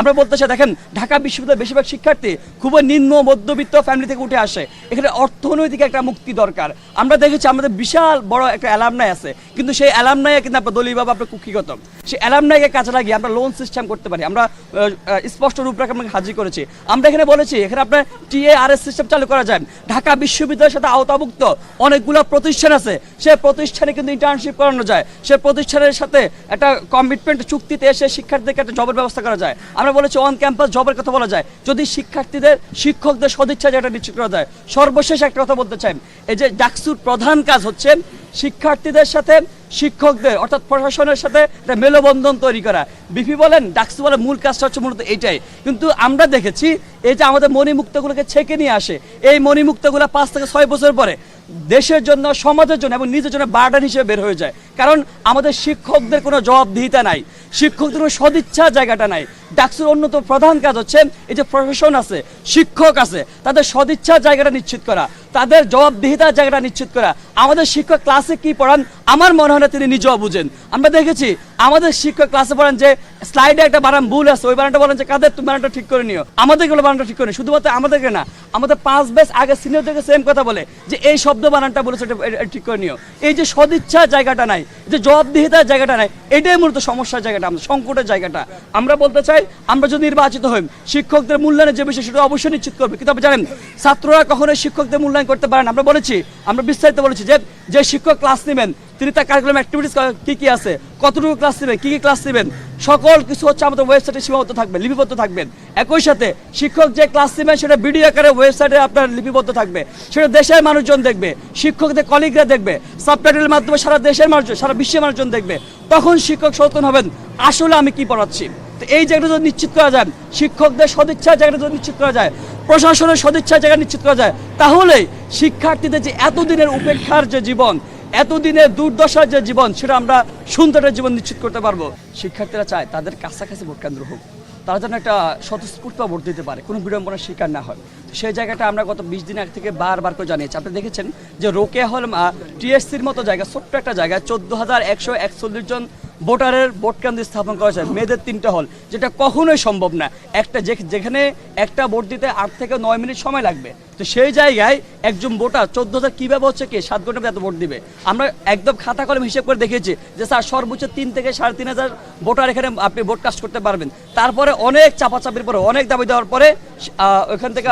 আমরা বলতে চাই, দেখেন, ঢাকা বিশ্ববিদ্যালয়ের বেশিরভাগ শিক্ষার্থী খুবই নিম্ন মধ্যবিত্ত ফ্যামিলি থেকে উঠে আসে। এখানে অর্থনৈতিক একটা মুক্তি দরকার। আমরা দেখেছি আমাদের বিশাল বড় একটা অ্যালামনাই আছে। কিন্তু সেই অ্যালামনাই কিন্তু আপনার দলীয় বাবা আপনার কুক্ষিগত। সেই অ্যালামনাইকে কাজে লাগিয়ে আমরা লোন সিস্টেম করতে পারি। আমরা স্পষ্ট রূপরেখা আপনাকে হাজির করেছি। আমরা এখানে বলেছি, এখানে আপনার টিএ আর এস সিস্টেম চালু করা যায়। ঢাকা বিশ্ববিদ্যালয়ের সাথে আওতাভুক্ত অনেকগুলো প্রতিষ্ঠান আছে। সে প্রতিষ্ঠানে কিন্তু ইন্টার্নশিপ করানো যায়। সে প্রতিষ্ঠানের সাথে একটা কমিটমেন্ট চুক্তিতে এসে শিক্ষার্থীদেরকে একটা জবের ব্যবস্থা করা যায়। আমরা বলেছি অন ক্যাম্পাস জবের কথা বলা যায়। যদি শিক্ষার্থীদের, শিক্ষকদের সদিচ্ছা যেটা নিশ্চিত করা যায়। সর্বশেষ একটা কথা বলতে চাই। এই যে ডাকসুর প্রধান কাজ হচ্ছে শিক্ষার্থীদের সাথে শিক্ষকদের, অর্থাৎ প্রশাসনের সাথে একটা মেলবন্ধন তৈরি করা। বিপি বলেন, ডাকসু বলে মূল কাজটা হচ্ছে মূলত এইটাই। কিন্তু আমরা দেখেছি, এই যে আমাদের মণিমুক্তগুলোকে ছেঁকে নিয়ে আসে, এই মণিমুক্তগুলো পাঁচ থেকে ছয় বছর পরে দেশের জন্য, সমাজের জন্য এবং নিজের জন্য বার্ডান হিসেবে বের হয়ে যায়। কারণ আমাদের শিক্ষকদের কোনো জবাবদিহিতা নাই। শিক্ষকদের কোনো সদিচ্ছা জায়গাটা নাই। ডাকসুর অন্যতম প্রধান কাজ হচ্ছে এই যে প্রশাসন আছে, শিক্ষক আছে, তাদের সদিচ্ছার জায়গাটা নিশ্চিত করা, তাদের জবাবদিহিতার জায়গাটা নিশ্চিত করা। আমাদের শিক্ষক ক্লাসে কি পড়ান? আমার মনে হয় না তিনি নিজেও বুঝেন। আমরা দেখেছি, আমাদের শিক্ষক ক্লাসে পড়ান যে স্লাইডে একটা বানান ভুল আছে, ওই বানানটা বলেন যে কাদের, তুমি বানানটা ঠিক করে নিও। আমাদেরগুলো বানানটা ঠিক করে শুধুমাত্র আমাদেরকে না, আমাদের পাঁচ বেস আগে সিনিয়রদেরকে সেম কথা বলে যে এই শব্দ বানানটা বলেছে ঠিক করে নিও। এই যে সদিচ্ছা জায়গাটা নাই, যে জবাবদিহিতার জায়গাটা নাই, এটাই মূলত সমস্যার জায়গাটা, আমাদের সংকটের জায়গাটা। আমরা বলতে চাই, আমরা যদি নির্বাচিত হই, শিক্ষকদের মূল্যায়নের যে বিষয়, সেটা অবশ্যই নিশ্চিত করবে। কিন্তু আপনি জানেন, ছাত্ররা কখনোই শিক্ষকদের মূল্যায়ন করতে পারেন আমরা বলেছি, আমরা বিস্তারিত বলেছি যে যে শিক্ষক ক্লাস নেবেন, তিনি তার কারিকুলাম অ্যাক্টিভিটিস কি কি আছে, কতটুকু ক্লাস নেবেন, কি কি ক্লাস নেবেন সকল কিছু হচ্ছে আমাদের ওয়েবসাইটে সীমাবদ্ধ থাকবে, লিপিবদ্ধ থাকবেন একই সাথে শিক্ষক যে ক্লাস নেবেন, সেটা ভিডিও আকারে ওয়েবসাইটে আপনার লিপিবদ্ধ থাকবে। সেটা দেশের মানুষজন দেখবে, শিক্ষকদের কলিগরা দেখবে সাবটাইটেলের মাধ্যমে সারা দেশের মানুষজন, সারা বিশ্বের মানুষজন দেখবে। তখন শিক্ষক সচেতন হবেন, আসলে আমি কি পড়াচ্ছি? তো এই জায়গাটা যদি নিশ্চিত করা যায়, শিক্ষকদের সদিচ্ছার জায়গাটা যদি নিশ্চিত করা যায়, প্রশাসনের সদিচ্ছার জায়গা নিশ্চিত করা যায় তাহলে শিক্ষার্থীদের যে এতদিনের উপেক্ষার যে জীবন এতদিনের দুর্দশার যে জীবন, সেটা আমরা সুন্দরের জীবন নিশ্চিত করতে পারব। শিক্ষার্থীরা চায় তাদের কাছাকাছি ভোট কেন্দ্র হোক। তারা যেন একটা স্বতঃস্ফূর্ত ভোট দিতে পারে, কোনো বিড়ম্বনার শিকার না হয়। সেই জায়গাটা আমরা গত বিশ দিন আগে থেকে বারবার করে জানিয়েছি। আপনি দেখেছেন যে রোকেয়া হল টিএসসির মতো জায়গা, ছোট্ট একটা জায়গায় চোদ্দ হাজার একশো একচল্লিশ জন ভোটারের ভোট কেন্দ্র স্থাপন করা যায় মেয়েদের তিনটা হল, যেটা কখনোই সম্ভব না। একটা যেখানে একটা ভোট দিতে আট থেকে নয় মিনিট সময় লাগবে। তো সেই জায়গায় একজন ভোটার চোদ্দ হাজার কীভাবে হচ্ছে কি? সাত ঘণ্টা এত ভোট দিবে। আমরা একদম খাতা কলম হিসেব করে দেখেছি যে স্যার সর্বোচ্চ তিন থেকে সাড়ে তিন হাজার ভোটার এখানে আপনি ভোট কাস্ট করতে পারবেন। তারপরে অনেক চাপাচাপির পরে অনেক দাবি দেওয়ার পরে ওখান থেকে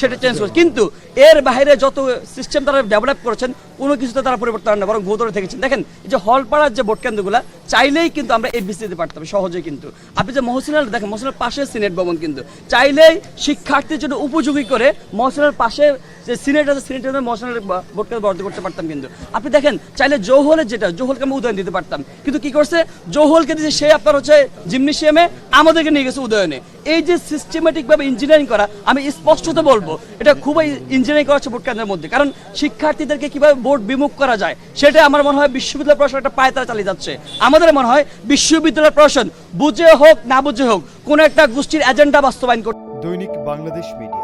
সেটা চেঞ্জ করছে কিন্তু এর বাইরে যত সিস্টেম তারা ডেভেলপ করেছেন কোনো কিছুতে তারা পরিবর্তন আনে বরং ভূতরে থেকেছেন। দেখেন এই যে হলপাড়ার যে ভোট কেন্দ্রগুলো চাইলেই কিন্তু আমরা এবিসি দিতে পারতাম সহজেই কিন্তু। আপনি যে মহসিনাল দেখেন মহসিনার পাশে সিনেট ভবন কিন্তু। চাইলেই শিক্ষার্থীর জন্য উপযোগী করে মহসিনার পাশে যে সিনেট আছে, সিনেটের মহসিনাল ভোট কেন্দ্র বরাদ্দ করতে পারতাম কিন্তু। আপনি দেখেন, চাইলে জৌহলের যেটা, জৌহলকে আমরা উদয়ন দিতে পারতাম। কিন্তু কি করছে? জৌহলকে দিয়েছে সে আপনার হচ্ছে জিমনেশিয়ামে, আমাদেরকে নিয়ে গেছে উদয়নে। এই যে সিস্টেমেটিক ভাবে ইঞ্জিনিয়ারিং করা, আমি স্পষ্টত বলব, এটা খুবই ইঞ্জিনিয়ারিং করা হচ্ছে ভোট কেন্দ্রের মধ্যে। কারণ শিক্ষার্থীদেরকে কীভাবে ভোট বিমুখ করা যায়, সেটা আমার মনে হয় বিশ্ববিদ্যালয় প্রশাসন একটা পায় তারা চালিয়ে যাচ্ছে। আমাদের মনে হয় বিশ্ববিদ্যালয় প্রশাসন, বুঝে হোক, না বুঝে হোক, কোনো একটা গোষ্ঠীর এজেন্ডা বাস্তবায়ন করতে দৈনিক বাংলাদেশ মিডিয়া